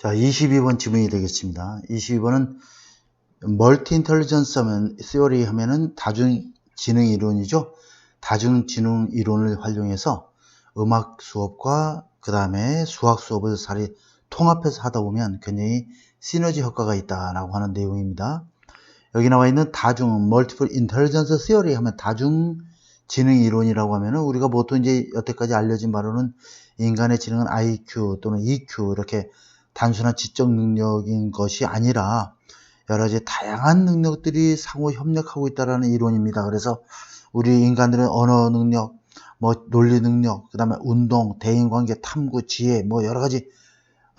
자, 22번 지문이 되겠습니다. 22번은 멀티 인텔리전스 하면 theory 하면은 다중 지능 이론이죠. 다중 지능 이론을 활용해서 음악 수업과 그 다음에 수학 수업을 사리 통합해서 하다 보면 굉장히 시너지 효과가 있다라고 하는 내용입니다. 여기 나와 있는 다중 멀티플 인텔리전스 theory 하면 다중 지능 이론이라고 하면은 우리가 보통 이제 여태까지 알려진 바로는 인간의 지능은 IQ 또는 EQ 이렇게 단순한 지적 능력인 것이 아니라 여러 가지 다양한 능력들이 상호 협력하고 있다라는 이론입니다. 그래서 우리 인간들은 언어 능력, 뭐 논리 능력, 그다음에 운동, 대인 관계, 탐구, 지혜, 뭐 여러 가지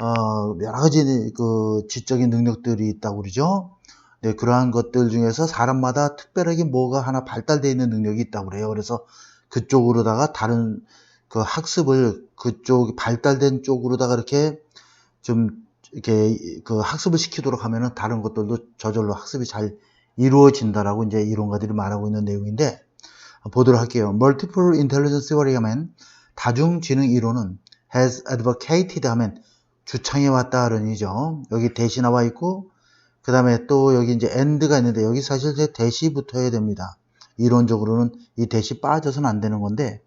어 여러 가지 그 지적인 능력들이 있다고 그러죠. 네, 그러한 것들 중에서 사람마다 특별하게 뭐가 하나 발달되어 있는 능력이 있다고 그래요. 그래서 그쪽으로다가 다른 그 학습을 그쪽 발달된 쪽으로다가 이렇게 좀 이렇게 그 학습을 시키도록 하면은 다른 것들도 저절로 학습이 잘 이루어진다라고 이제 이론가들이 말하고 있는 내용인데 보도록 할게요. Multiple Intelligence Theory 하면 다중지능 이론은 has advocated 하면 주창해 왔다 그런 얘기죠. 여기 대시 나와 있고 그 다음에 또 여기 이제 and가 있는데 여기 사실 제 대시 붙어야 됩니다. 이론적으로는 이 대시 빠져서는 안 되는 건데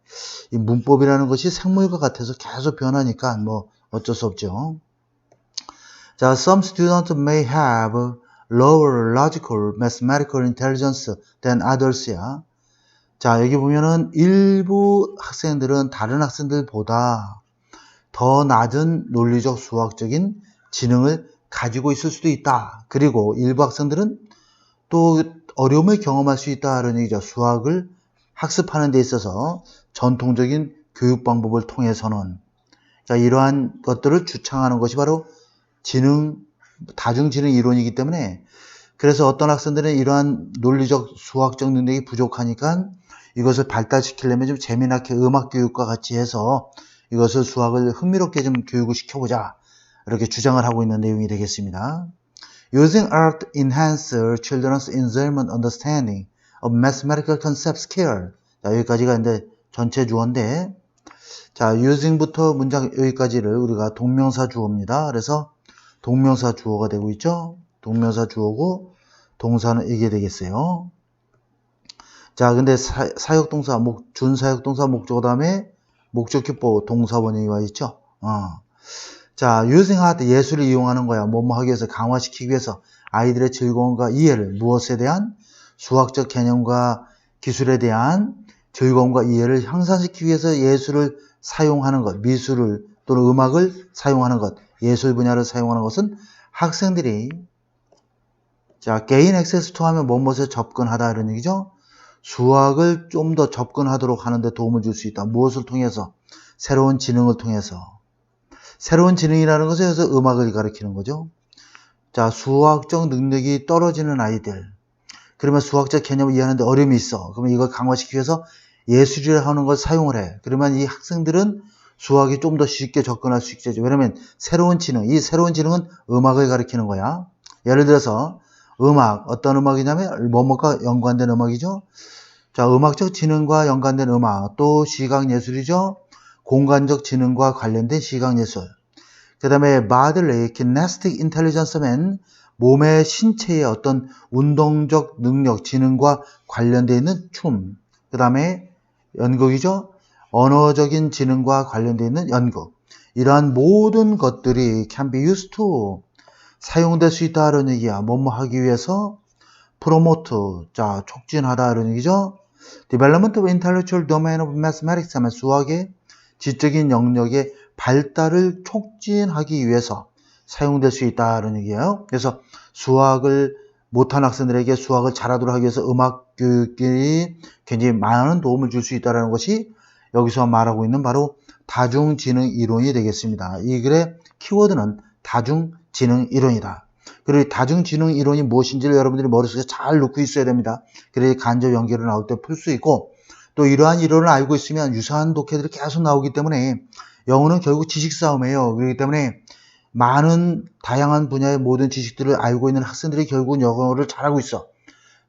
이 문법이라는 것이 생물과 같아서 계속 변하니까 뭐 어쩔 수 없죠. 자, some students may have lower logical mathematical intelligence than others야. 자, 여기 보면은 일부 학생들은 다른 학생들보다 더 낮은 논리적 수학적인 지능을 가지고 있을 수도 있다. 그리고 일부 학생들은 또 어려움을 경험할 수 있다는 얘기죠. 수학을 학습하는 데 있어서 전통적인 교육 방법을 통해서는 자, 이러한 것들을 주창하는 것이 바로 지능, 다중지능 이론이기 때문에 그래서 어떤 학생들은 이러한 논리적 수학적 능력이 부족하니까 이것을 발달시키려면 좀 재미나게 음악 교육과 같이 해서 이것을 수학을 흥미롭게 좀 교육을 시켜보자. 이렇게 주장을 하고 있는 내용이 되겠습니다. Using art enhance children's enjoyment understanding of mathematical concept skill. 자, 여기까지가 이제 전체 주어인데, 자, using부터 문장 여기까지를 우리가 동명사 주어입니다. 그래서 동명사 주어가 되고 있죠. 동명사 주어고 동사는 이게 되겠어요. 자, 근데 사, 역동사 목, 준사역동사 목적 다음에 목적기보 동사 원형이 와 있죠. 어. 자, using art 예술을 이용하는 거야. 뭐뭐 하기 위해서 강화시키기 위해서 아이들의 즐거움과 이해를 무엇에 대한 수학적 개념과 기술에 대한 즐거움과 이해를 향상시키기 위해서 예술을 사용하는 것, 미술을 또는 음악을 사용하는 것, 예술 분야를 사용하는 것은 학생들이 자 개인 액세스 투하면 무엇에 접근하다 이런 얘기죠. 수학을 좀 더 접근하도록 하는데 도움을 줄 수 있다. 무엇을 통해서? 새로운 지능을 통해서. 새로운 지능이라는 것은 여기서 음악을 가리키는 거죠. 자, 수학적 능력이 떨어지는 아이들. 그러면 수학적 개념을 이해하는데 어려움이 있어. 그러면 이걸 강화시키기 위해서 예술이라 하는 걸 사용을 해. 그러면 이 학생들은 수학이 좀 더 쉽게 접근할 수 있겠죠. 왜냐면 새로운 지능, 이 새로운 지능은 음악을 가리키는 거야. 예를 들어서 음악, 어떤 음악이냐면 뭐뭐가 연관된 음악이죠. 자, 음악적 지능과 연관된 음악, 또 시각 예술이죠. 공간적 지능과 관련된 시각 예술. 그 다음에 바들레이 키네스틱 인텔리전스맨 몸의 신체의 어떤 운동적 능력, 지능과 관련되어 있는 춤. 그 다음에 연극이죠. 언어적인 지능과 관련되어 있는 연극. 이러한 모든 것들이 can be used to 사용될 수 있다는 얘기야. 뭐뭐 하기 위해서 promote 자 촉진하다 이런 얘기죠. development of intellectual domain of mathematics 하면 수학의 지적인 영역의 발달을 촉진하기 위해서 사용될 수 있다는 얘기예요. 그래서 수학을 못한 학생들에게 수학을 잘하도록 하기 위해서 음악 교육이 굉장히 많은 도움을 줄 수 있다는 것이 여기서 말하고 있는 바로 다중지능 이론이 되겠습니다. 이 글의 키워드는 다중지능 이론이다. 그리고 다중지능 이론이 무엇인지를 여러분들이 머릿속에 잘 놓고 있어야 됩니다. 그래야 간접 연결을 나올 때 풀 수 있고 또 이러한 이론을 알고 있으면 유사한 독해들이 계속 나오기 때문에 영어는 결국 지식 싸움이에요. 그렇기 때문에 많은 다양한 분야의 모든 지식들을 알고 있는 학생들이 결국 영어를 잘하고 있어.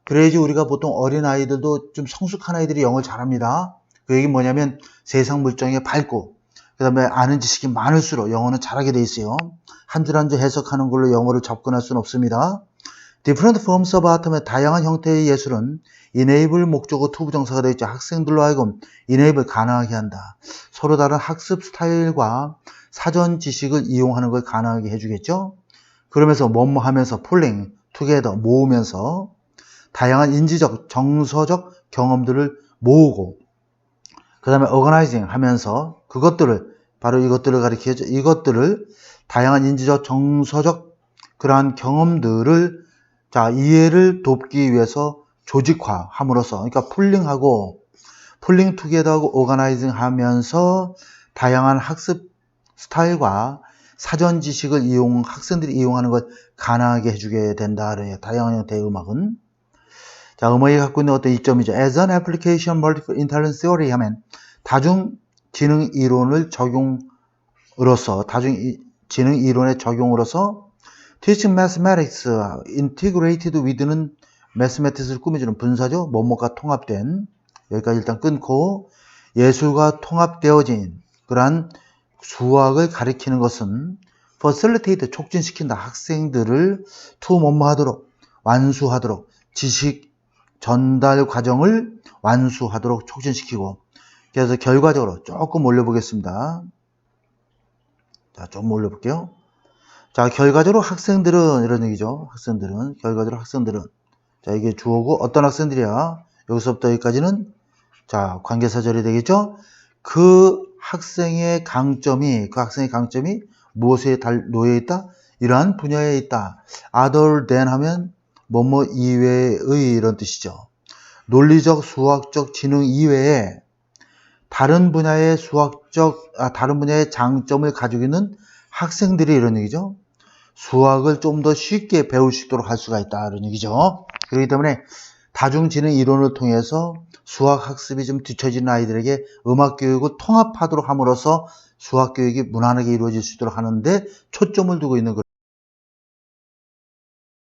그래야지 우리가 보통 어린 아이들도 좀 성숙한 아이들이 영어를 잘합니다. 그 얘기는 뭐냐면 세상 물정에 밝고 그 다음에 아는 지식이 많을수록 영어는 잘하게 돼 있어요. 한 줄 한 줄 해석하는 걸로 영어를 접근할 수는 없습니다. Different forms of art의 다양한 형태의 예술은 enable 목적어 투 부정사가 되어 있죠. 학생들로 하여금 enable 가능하게 한다. 서로 다른 학습 스타일과 사전 지식을 이용하는 걸 가능하게 해주겠죠. 그러면서 뭐뭐 하면서 pulling, together 모으면서 다양한 인지적, 정서적 경험들을 모으고 그 다음에 organizing 하면서 그것들을 바로 이것들을 가리켜줘. 이것들을 다양한 인지적, 정서적 그러한 경험들을 자 이해를 돕기 위해서 조직화함으로써 그러니까 풀링하고 풀링 투게더하고 오가나이징 하면서 다양한 학습 스타일과 사전 지식을 이용 학생들이 이용하는 걸 가능하게 해주게 된다. 다양한 형태의 음악은 자 음악이 갖고 있는 어떤 이점이죠. As an application multiple intelligence theory 하면 다중 지능 이론을 적용으로서 다중 이- 지능 이론의 적용으로서 teaching mathematics integrated with는 mathematics를 꾸며주는 분사죠. 뭐뭐가 통합된 여기까지 일단 끊고 예술과 통합되어진 그러한 수학을 가리키는 것은 facilitate 촉진시킨다 학생들을 to 뭐뭐 하도록 완수하도록 지식 전달 과정을 완수하도록 촉진시키고 그래서 결과적으로 조금 올려보겠습니다. 자, 좀 올려볼게요. 자, 결과적으로 학생들은 이런 얘기죠. 학생들은 결과적으로 학생들은 자, 이게 주어고 어떤 학생들이야? 여기서부터 여기까지는 자, 관계사절이 되겠죠? 그 학생의 강점이 그 학생의 강점이 무엇에 달, 놓여 있다? 이러한 분야에 있다. other than 하면 뭐뭐 이외의 이런 뜻이죠. 논리적, 수학적 지능 이외에 다른 분야의 수학적, 아, 다른 분야의 장점을 가지고 있는 학생들이 이런 얘기죠. 수학을 좀 더 쉽게 배울 수 있도록 할 수가 있다. 이런 얘기죠. 그렇기 때문에 다중지능 이론을 통해서 수학 학습이 좀 뒤처지는 아이들에게 음악 교육을 통합하도록 함으로써 수학 교육이 무난하게 이루어질 수 있도록 하는데 초점을 두고 있는